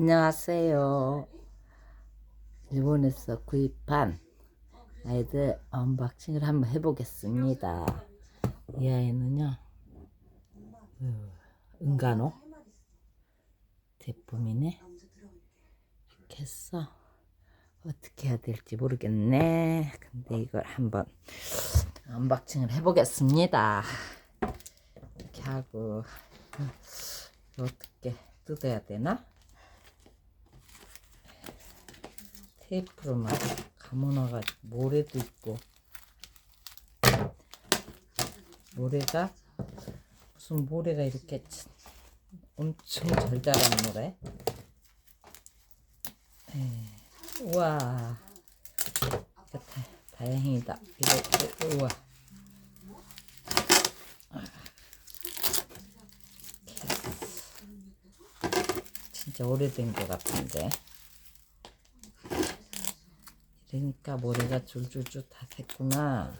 안녕하세요. 일본에서 구입한 아이들 언박싱을 한번 해보겠습니다. 이 아이는요, 어, 은간호 제품이네. 이렇게 해서 어떻게 해야 될지 모르겠네. 근데 이걸 한번 언박싱을 해보겠습니다. 이렇게 하고 어떻게 뜯어야 되나? 테이프로만 감아놔가지고 모래도 있고. 모래가? 무슨 모래가 이렇게 치- 엄청 잘 자란 모래? 에, 우와. 다, 다행이다. 이거, 우와. 진짜 오래된 것 같은데 그러니까 모래가 줄줄줄 다 샜구나.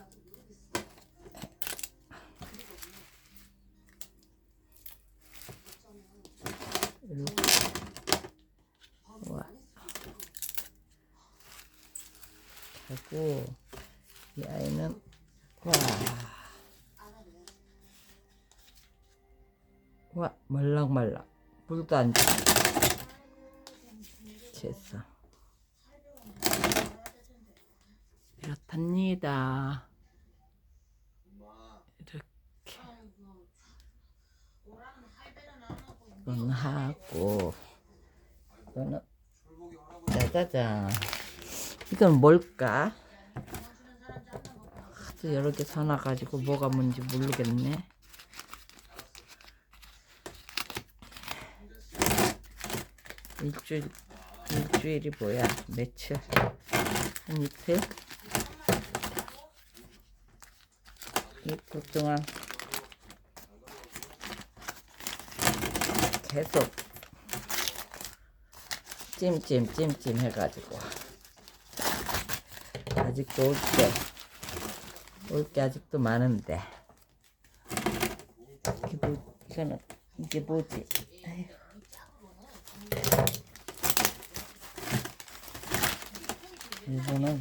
이렇게. 와. 하고 이 아이는 와. 와 말랑말랑 물도 안 줘. 이렇 이렇답니다. 이렇게 이건 하고 이거는 짜자잔 이건 뭘까? 하도 여러 개 사놔가지고 뭐가 뭔지 모르겠네. 일주일 일주일이 뭐야? 며칠? 한 이틀? 이틀 동안 계속 찜찜 찜찜 해가지고 아직도 올게 올게 아직도 많은데 이게 뭐 이거는 이게 뭐지? 아이고. 일본은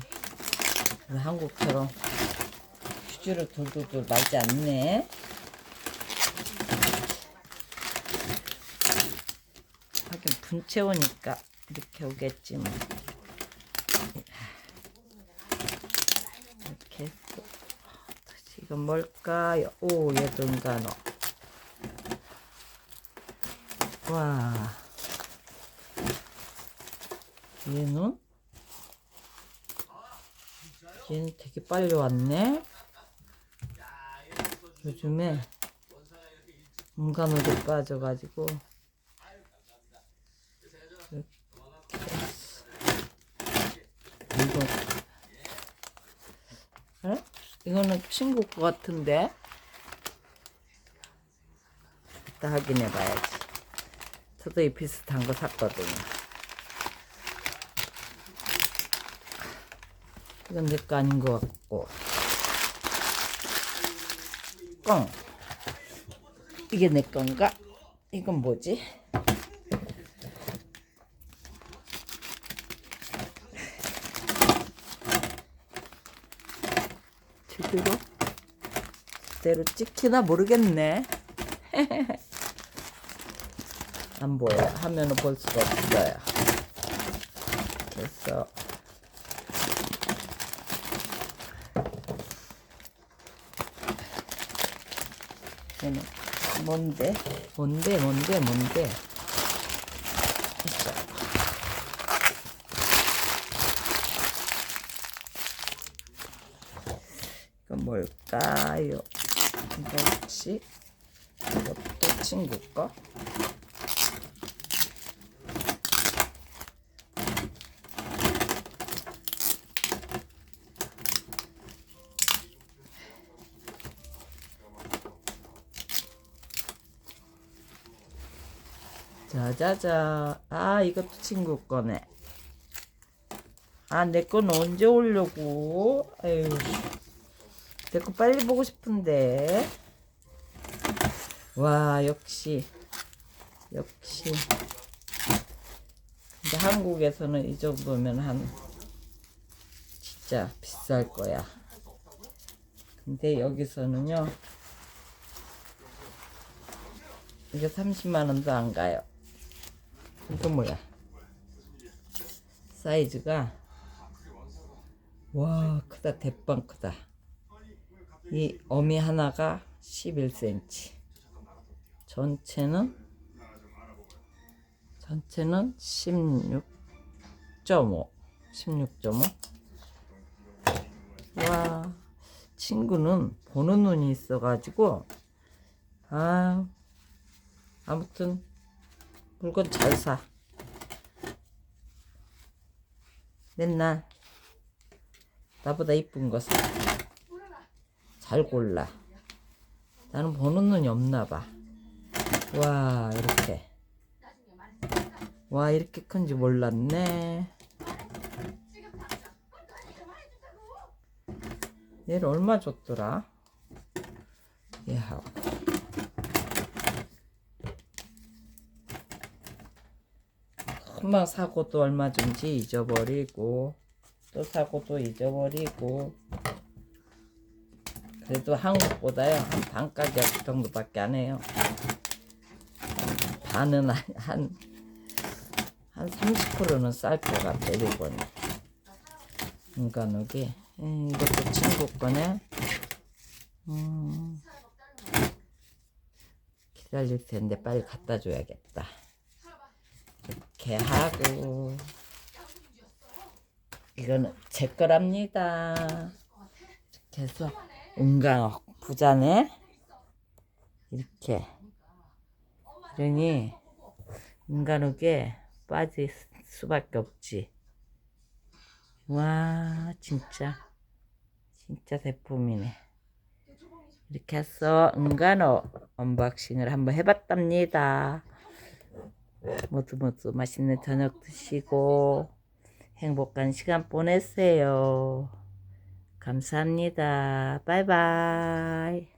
한국처럼 휴지로 돌돌돌 말지 않네. 하긴 분채 오니까 이렇게 오겠지 뭐. 이렇게 다시 이건 뭘까요? 오, 얘도 은간호. 와. 얘는? 얘는 되게 빨리 왔네. 요즘에 문간호도 빠져가지고. 이거 에? 이거는 친구 거 같은데 이따 확인해 봐야지. 저도 이 비슷한 거 샀거든요. 이건 내 거 아닌 것 같고. 꽁. 이게 내 건가? 이건 뭐지? 제대로 제대로 찍히나 모르겠네. 안 보여. 화면을 볼 수가 없어요. 그래서 얘는 뭔데? 뭔데? 뭔데? 뭔데? 이건 뭘까요? 이거 혹시 이것도 친구 거? 자자자. 아, 이것도 친구 거네. 아, 내 건 언제 오려고? 아유. 내 거 빨리 보고 싶은데. 와, 역시. 역시. 근데 한국에서는 이 정도면 한 진짜 비쌀 거야. 근데 여기서는요. 이게 30만 원도 안 가요. 이거 뭐야? 사이즈가 와 크다 대빵 크다. 이 어미 하나가 11cm. 전체는 전체는 16.5 16.5 와 친구는 보는 눈이 있어가지고 아 아무튼 물건 잘 사. 맨날 나보다 이쁜 거 사. 잘 골라. 나는 보는 눈이 없나 봐. 와, 이렇게. 와, 이렇게 큰지 몰랐네. 얘를 얼마 줬더라? 얘하고. 금방 사고 또 얼마 준지 잊어버리고 또 사고 또 잊어버리고. 그래도 한국보다요 한 반 가격 정도밖에 안 해요. 반은 한한 한 30%는 쌀것 같아 일본이 인간욱이. 음, 이것도 친구 거네 음, 기다릴 텐데 빨리 갖다 줘야겠다 이렇게 하고 이거는 제 거랍니다. 해서 은강옥 부자네 이렇게 이러니 은간옥에 빠질 수밖에 없지. 와 진짜 진짜 제품이네. 이렇게 해서 은간옥 언박싱을 한번 해봤답니다. 모두 모두 맛있는 저녁 드시고 행복한 시간 보내세요. 감사합니다. 바이바이.